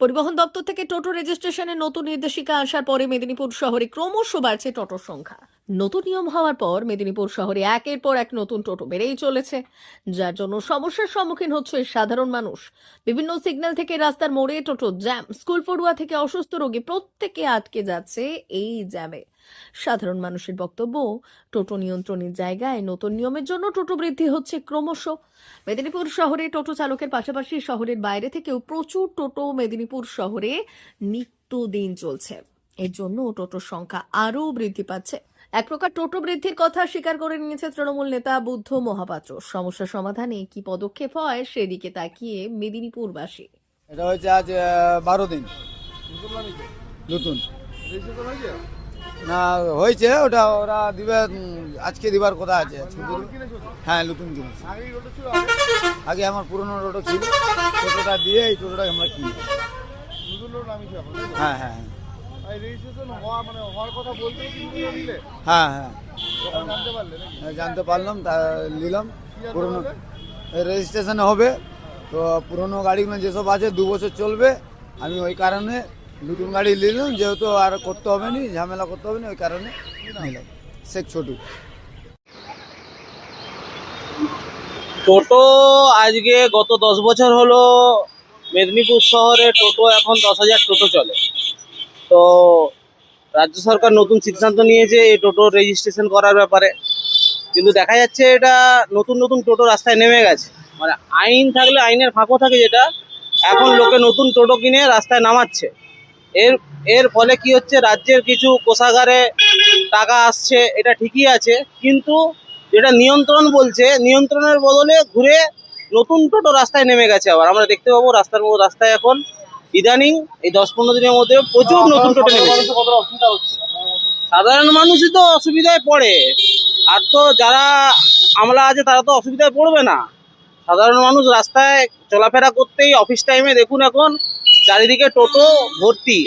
পরিবহন দপ্তর থেকে টোটো রেজিস্ট্রেশনের নতুন নির্দেশিকা আসার পরে মেদিনীপুর শহরে ক্রমশ বাড়ছে টোটোর সংখ্যা। নতুন নিয়ম হওয়ার পর মেদিনীপুর শহরে একের পর এক নতুন টোটো বেড়েই চলেছে। যার জন্য সমস্যার সম্মুখীন হচ্ছে সাধারণ মানুষ। বিভিন্ন সিগন্যাল থেকে রাস্তার মোড়ে টোটো জ্যাম স্কুল পড়ুয়া থেকে অসুস্থ রোগী প্রত্যেকে আটকে যাচ্ছে এই জ্যামে সাধারণ মানুষের বক্তব্য, টোটো নিয়ন্ত্রণের জায়গায় নতুন নিয়মের জন্য টোটো বৃদ্ধি হচ্ছে ক্রমশ। মেদিনীপুর শহরে টোটো চালকের পাশাপাশি শহরের বাইরে থেকেও প্রচুর টোটো মেদিনীপুর শহরে নিত্যদিন চলছে। এর জন্য টোটোর সংখ্যা আরও বৃদ্ধি পাচ্ছে। এক প্রকার টোটো বৃদ্ধির কথা স্বীকার করে নিয়েছে তৃণমূল নেতা বুদ্ধ মহাপাত্র। সমস্যা সমাধানে কি পদক্ষেপ হয় সেদিকে তাকিয়ে মেদিনীপুরবাসী। এটা হচ্ছে আজ বারো দিন। নতুন। না, হয়েছে, ওটা ওরা দিবে আজকে দিবার কথা আছে। হ্যাঁ নতুন জিনিস আগে আমার পুরনো টোটো ছিল। টোটোটা দিয়ে এই টোটোটা আমরা কিনি হ্যাঁ হ্যাঁ। হ্যাঁ হ্যাঁ। হ্যাঁ জানতে পারলাম তা নিলাম। পুরনো রেজিস্ট্রেশন হবে তো পুরনো গাড়িগুলো যেসব আছে দু বছর চলবে। আমি ওই কারণে নতুন গাড়ি নিলাম যেহেতু আর করতে হবে না ঝামেলা করতে হবে না ওই কারণে নিলাম। শেখ ছোটু। টোটো আজকে গত দশ বছর হলো মেদিনীপুর শহরে টোটো এখন দশ হাজার টোটো চলে। তো রাজ্য সরকার নতুন সিদ্ধান্ত নিয়েছে এই টোটো রেজিস্ট্রেশন করার ব্যাপারে। কিন্তু দেখা যাচ্ছে এটা নতুন নতুন টোটো রাস্তায় নেমে গেছে। মানে আইন থাকলে আইনের ফাঁকও থাকে যেটা, এখন লোকে নতুন টোটো কিনে রাস্তায় নামাচ্ছে। এর এর ফলে কি হচ্ছে, রাজ্যের কিছু কোষাগারে টাকা আসছে, এটা ঠিকই আছে, কিন্তু যেটা নিয়ন্ত্রণ বলছে, নিয়ন্ত্রণের বদলে ঘুরে নতুন টোটো রাস্তায় নেমে গেছে আবার। আমরা দেখতে পাবো রাস্তার রাস্তায় এখন ইদানিং এই দশ পনেরো দিনের মধ্যে প্রচুর নতুন টোটো নেমেছে সাধারণ মানুষই তো অসুবিধায় পড়ে। আর তো যারা আমলা আছে, তারা তো অসুবিধায় পড়বে না। সাধারণ মানুষ রাস্তায় চলাফেরা করতেই অফিস টাইমে দেখুন এখন, চারিদিকে টোটো ভর্তি।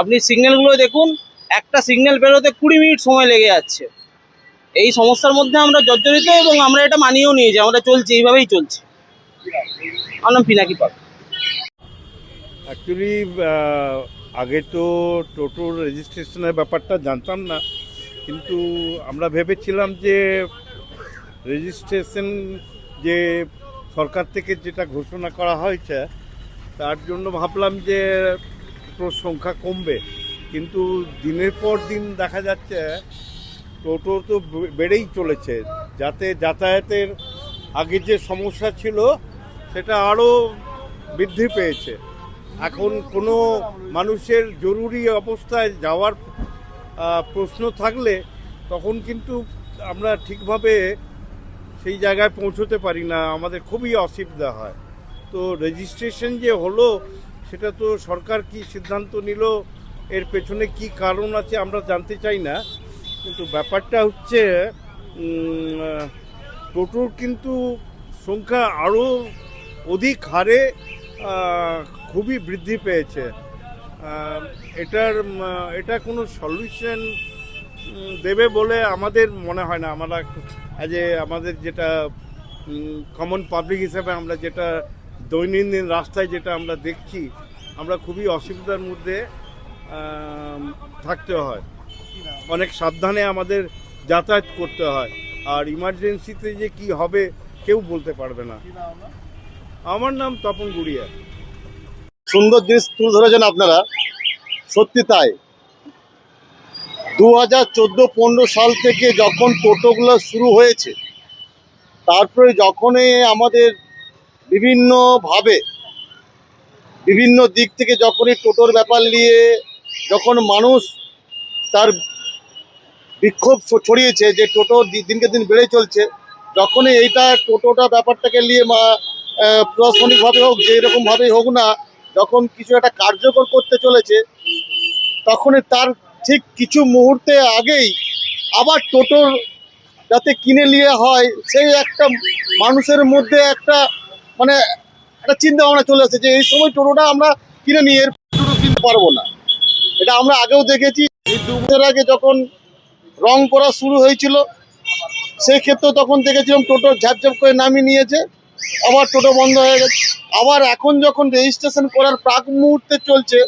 আপনি সিগন্যালগুলো দেখুন, একটা সিগন্যাল বেরোতে কুড়ি মিনিট সময় লেগে যাচ্ছে। এই সমস্যার মধ্যে আমরা জর্জরিত এবং আমরা এটা মানিয়েও নিয়েছি, আমরা চলছি, এইভাবেই চলছে। আমার নাম পিনাকি পাল। অ্যাকচুয়ালি আগে তো টোটোর রেজিস্ট্রেশনের ব্যাপারটা জানতাম না, কিন্তু আমরা ভেবেছিলাম যে রেজিস্ট্রেশন যে সরকার থেকে যেটা ঘোষণা করা হয়েছে, তার জন্য ভাবলাম যে টোটোর সংখ্যা কমবে। কিন্তু দিনের পর দিন দেখা যাচ্ছে টোটো তো বেড়েই চলেছে, যাতে যাতায়াতের আগে যে সমস্যা ছিল, সেটা আরও বৃদ্ধি পেয়েছে। এখন কোনো মানুষের জরুরি অবস্থায় যাওয়ার প্রশ্ন থাকলে তখন কিন্তু আমরা ঠিকভাবে সেই জায়গায় পৌঁছতে পারি না, আমাদের খুবই অসুবিধা হয়। তো রেজিস্ট্রেশন যে হলো, সেটা তো সরকার কি সিদ্ধান্ত নিল, এর পেছনে কি কারণ আছে আমরা জানতে চাই না। কিন্তু ব্যাপারটা হচ্ছে টোটোর কিন্তু সংখ্যা আরও অধিক হারে খুবই বৃদ্ধি পেয়েছে। এটার এটা কোনো সলিউশন দেবে বলে আমাদের মনে হয় না। আমরা এ আমাদের যেটা কমন পাবলিক হিসেবে আমরা যেটা দৈনন্দিন রাস্তায় যেটা আমরা দেখছি, আমরা খুবই অসুবিধার মধ্যে থাকতে হয়। অনেক সাবধানে আমাদের যাতায়াত করতে হয়। আর ইমার্জেন্সিতে যে কি হবে, কেউ বলতে পারবে না। আমার নাম তপন গুড়িয়া। সুন্দর জিনিস তুলে ধরেছেন আপনারা। সত্যি তাই। দু হাজার চোদ্দ পনেরো সাল থেকে যখন টোটোগুলো শুরু হয়েছে, তারপরে যখনই আমাদের বিভিন্নভাবে, বিভিন্ন দিক থেকে যখনই টোটোর ব্যাপার নিয়ে যখন মানুষ তার বিক্ষোভ ছড়িয়েছে যে টোটো দিনকে দিন বেড়ে চলছে, যখনই এইটা টোটোটা ব্যাপারটাকে নিয়ে প্রশাসনিকভাবে হোক যে রকমভাবেই হোক না যখন কিছু একটা কার্যকর করতে চলেছে, তখনই তার ঠিক কিছু মুহূর্তে আগেই আবার টোটোর যাতে কিনে নিয়ে হয়, সেই একটা মানুষের মধ্যে একটা মানে একটা চিন্তা ভাবনা চলে আসছে যে এই সময় টোটোটা আমরা কিনে নিয়ে এর টোটো কিনতে পারব না। এটা আমরা আগেও দেখেছি। এই দু বছর আগে যখন রং করা শুরু হয়েছিল, সেই ক্ষেত্রে তখন দেখেছিলাম টোটো ঝাপঝাপ করে নামিয়ে নিয়েছে। আবার টোটো বন্ধ হয়ে গেছে। আবার এখন যখন রেজিস্ট্রেশন করার প্রাক মুহূর্তে চলছে,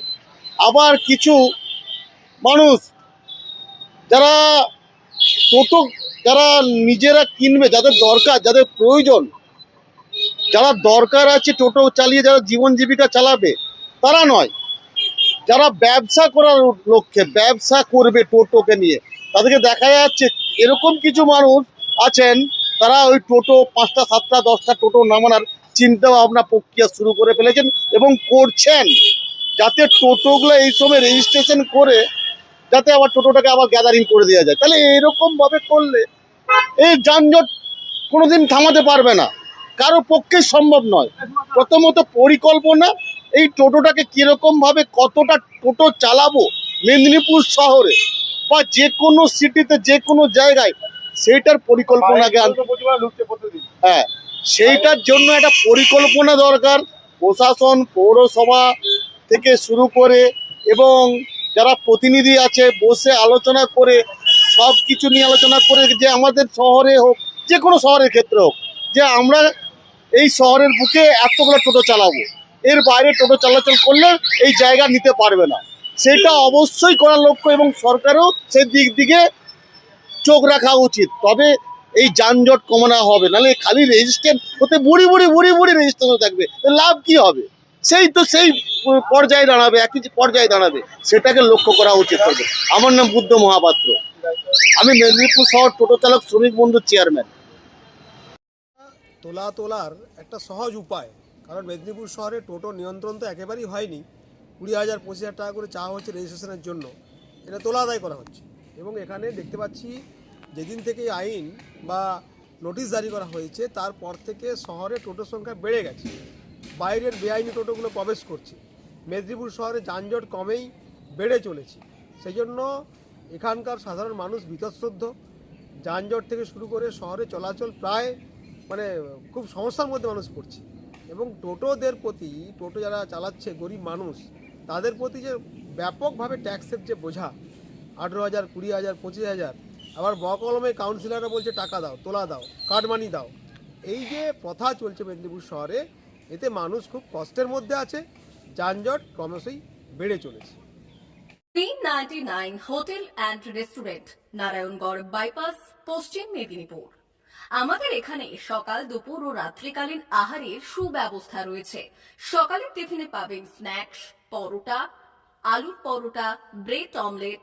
আবার কিছু মানুষ যারা টোটো যারা নিজেরা কিনবে, যাদের দরকার, যাদের প্রয়োজন, যারা দরকার আছে টোটো চালিয়ে, যারা জীবন জীবিকা চালাবে, তারা নয়। যারা ব্যবসা করার লক্ষ্যে ব্যবসা করবে টোটোকে নিয়ে, তাদেরকে দেখা যাচ্ছে এরকম কিছু মানুষ আছেন তারা ওই টোটো পাঁচটা, সাতটা, দশটা টোটো নামানোর চিন্তা ভাবনা প্রক্রিয়া শুরু করে ফেলেছেন এবং করছেন যাতে টোটোগুলো এই সময় রেজিস্ট্রেশন করে যাতে আবার টোটোটাকে আবার গ্যাদারিং করে দেওয়া যায়। তাহলে এরকম ভাবে করলে এই যানজট কোনোদিন থামাতে পারবে না। কারও পক্ষে সম্ভব নয়। প্রথমত পরিকল্পনা, এই টোটোটাকে কীরকম ভাবে কতটা টোটো চালাবো মেদিনীপুর শহরে বা যে কোনো সিটিতে যে কোনো জায়গায় সেইটার পরিকল্পনাকে হ্যাঁ সেইটার জন্য একটা পরিকল্পনা দরকার প্রশাসন পৌরসভা থেকে শুরু করে এবং যারা প্রতিনিধি আছে বসে আলোচনা করে সব কিছু নিয়ে আলোচনা করে যে আমাদের শহরে হোক যে কোনো শহরের ক্ষেত্রে হোক যে আমরা এই শহরের বুকে এতগুলো টোটো চালাবো এর বাইরে টোটো চলাচল করলে এই জায়গা নিতে পারবে না। সেটা অবশ্যই করার লক্ষ্য এবং সরকারও সেই দিক দিকে চোখ রাখা উচিত। তবে এই যানজট কমানো হবে, নাহলে খালি রেজিস্ট্রেশন হতে বুড়ি বুড়ি বুড়ি বুড়ি রেজিস্ট্রেশন থাকবে। লাভ কি হবে? সেই তো সেই পর্যায়ে দাঁড়াবে, একই পর্যায়ে দাঁড়াবে, সেটাকে লক্ষ্য করা উচিত হবে। আমার নাম বুদ্ধ মহাপাত্র। আমি মেদিনীপুর শহর টোটো চালক শ্রমিক বন্ধু চেয়ারম্যান তোলা তোলার একটা সহজ উপায়, কারণ মেদিনীপুর শহরে টোটো নিয়ন্ত্রণ তো একেবারেই হয়নি। কুড়ি হাজার, পঁচিশ হাজার টাকা করে চাওয়া হচ্ছে রেজিস্ট্রেশনের জন্য। এটা তোলা আদায় করা হচ্ছে। এবং এখানে দেখতে পাচ্ছি যেদিন থেকে আইন বা নোটিশ জারি করা হয়েছে, তারপর থেকে শহরে টোটোর সংখ্যা বেড়ে গেছে। বাইরের বেআইনি টোটোগুলো প্রবেশ করছে। মেদিনীপুর শহরে যানজট কমেই বেড়ে চলেছে। সেই জন্য এখানকার সাধারণ মানুষ বিতশ্রদ্ধ যানজট থেকে শুরু করে শহরে চলাচল প্রায় মানে খুব সমস্যার মধ্যে মানুষ পড়ছে। এবং টোটোদের প্রতি, টোটো যারা চালাচ্ছে গরিব মানুষ, তাদের প্রতি যে ব্যাপকভাবে ট্যাক্সের যে বোঝা আঠেরো হাজার, কুড়ি হাজার, পঁচিশ হাজার। আবার বকলমে কাউন্সিলররা বলছে, টাকা দাও, তোলা দাও কার্ড মানি দাও। এই যে প্রথা চলছে মেদিনীপুর শহরে, এতে মানুষ খুব কষ্টের মধ্যে আছে। যানজট ক্রমশই বেড়ে চলেছে। Hotel and restaurant, Narayangarh bypass, Paschim Medinipur. আমাদের এখানে সকাল, দুপুর ও রাত্রিকালীন আহারের সুব্যবস্থা রয়েছে। সকালের টিফিনে পাবেন স্ন্যাক্স পরোটা, আলুর paratha bread omelette